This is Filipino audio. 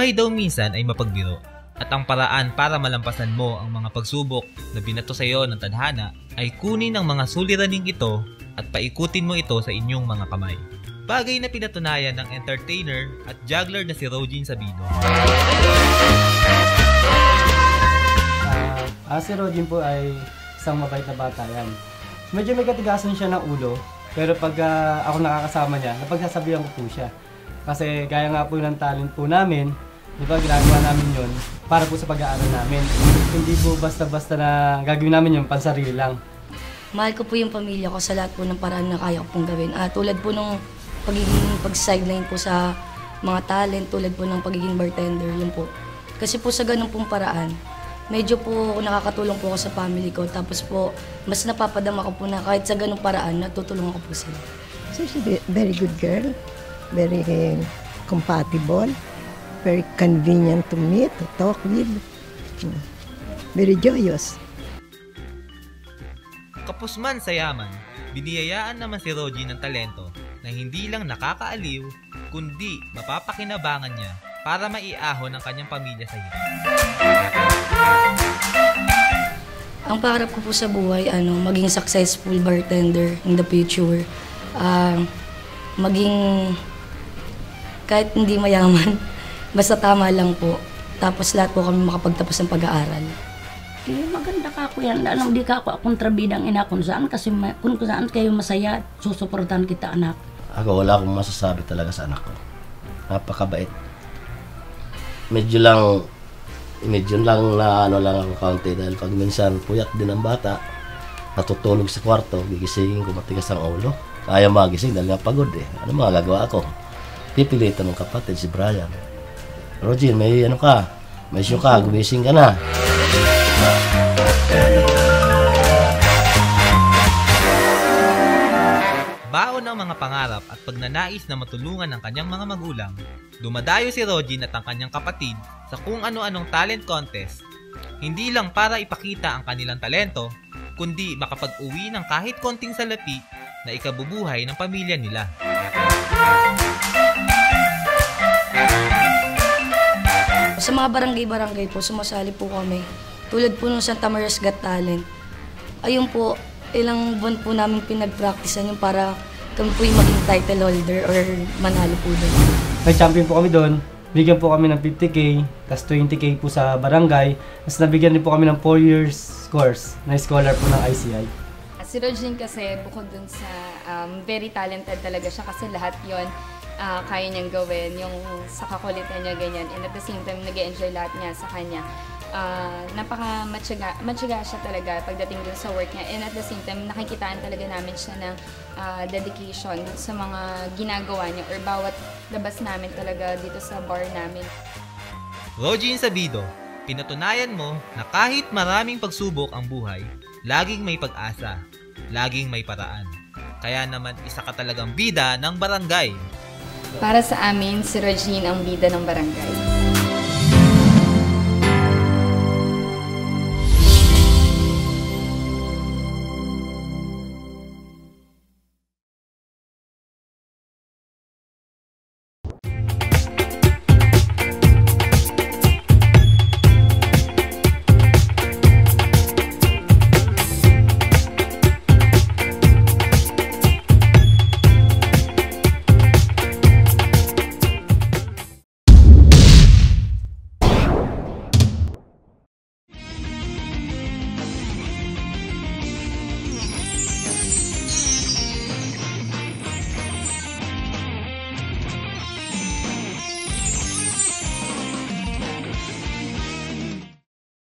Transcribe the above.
buhay daw minsan ay mapagbiro at ang paraan para malampasan mo ang mga pagsubok na binato sa iyo ng tadhana ay kunin ang mga suliraning ito at paikutin mo ito sa inyong mga kamay. Bagay na pinatunayan ng entertainer at juggler na si Rogin Sabido. Ah, ah, si Rogin po ay isang mabait na bata yan. Medyo may katigasan siya ng ulo, pero pag ah, ako nakakasama niya, napagsasabihan ko po siya. Kasi gaya nga po ng talent po namin, di ba ginagawa namin yon para po sa pag-aaral namin. Hindi po basta-basta na gagawin namin yung pansarili lang. Mahal ko po yung pamilya ko sa lahat po ng paraan na kaya ko pong gawin. Ah, tulad po nung pagiging pag-sideline po sa mga talent, tulad po ng pagiging bartender, yun po. Kasi po sa ganun pong paraan, medyo po nakakatulong po ako sa family ko. Tapos po, mas napapadama ko po na kahit sa ganung paraan, natutulungan ko po sila. So she's a very good girl, very compatible, very convenient to meet, to talk with, very joyous. Kapos man sa yaman, biniyayaan naman si Rogie ng talento na hindi lang nakakaaliw, kundi mapapakinabangan niya para maiahon ang kanyang pamilya sa hirap. Ang pangarap ko po sa buhay, ano, maging successful bartender in the future. Ah, maging kahit hindi mayaman, basta tama lang po. Tapos lahat po kami makapagtapos ng pag-aaral. Eh, maganda ka ko yan. Alam, di ka ako kontrabidang ina kung saan kasi ma- kung saan kayo masaya, susuportahan kita anak. Ako wala akong masasabi talaga sa anak ko. Napakabait. Medyo lang medyo lang na ano lang ako kaunti dahil pag minsan puyat din ang bata natutulog sa kwarto gigisingin ko matigas ang ulo kaya magising dahil nga pagod eh ano magagawa ako pipilitan ng kapatid si Brian Roger may ano ka may issue ka gumising ka na Baon ng mga pangarap at pagnanais na matulungan ng kanyang mga magulang, dumadayo si Rogin at ang kanyang kapatid sa kung ano-anong talent contest. Hindi lang para ipakita ang kanilang talento, kundi makapag-uwi ng kahit konting salapi na ikabubuhay ng pamilya nila. Sa mga barangay-barangay po, sumasali po kami. Tulad po nung Santa Maria's Got Talent. Ayun po, ilang buwan po namin pinag-practicean yung para kami po yung maging title holder or manalo po doon. May champion po kami doon. Bigyan po kami ng 50k, tas 20k po sa barangay. Tapos nabigyan din po kami ng 4 years course na scholar po ng ICI. Si Rojin kasi bukod dun sa um, very talented talaga siya kasi lahat yon ah, kaya niyang gawin, yung sa kakulitan niya ganyan. And at the same time, nag enjoy lahat niya sa kanya. Ah, napaka matyaga, matyaga siya talaga pagdating dun sa work niya. And at the same time, nakikitaan talaga namin siya ng ah, dedication sa mga ginagawa niya or bawat labas namin talaga dito sa bar namin. Rogin Sabido, pinatunayan mo na kahit maraming pagsubok ang buhay, laging may pag-asa, laging may paraan. Kaya naman isa ka talagang bida ng barangay. Para sa amin, si Regine ang bida ng barangay.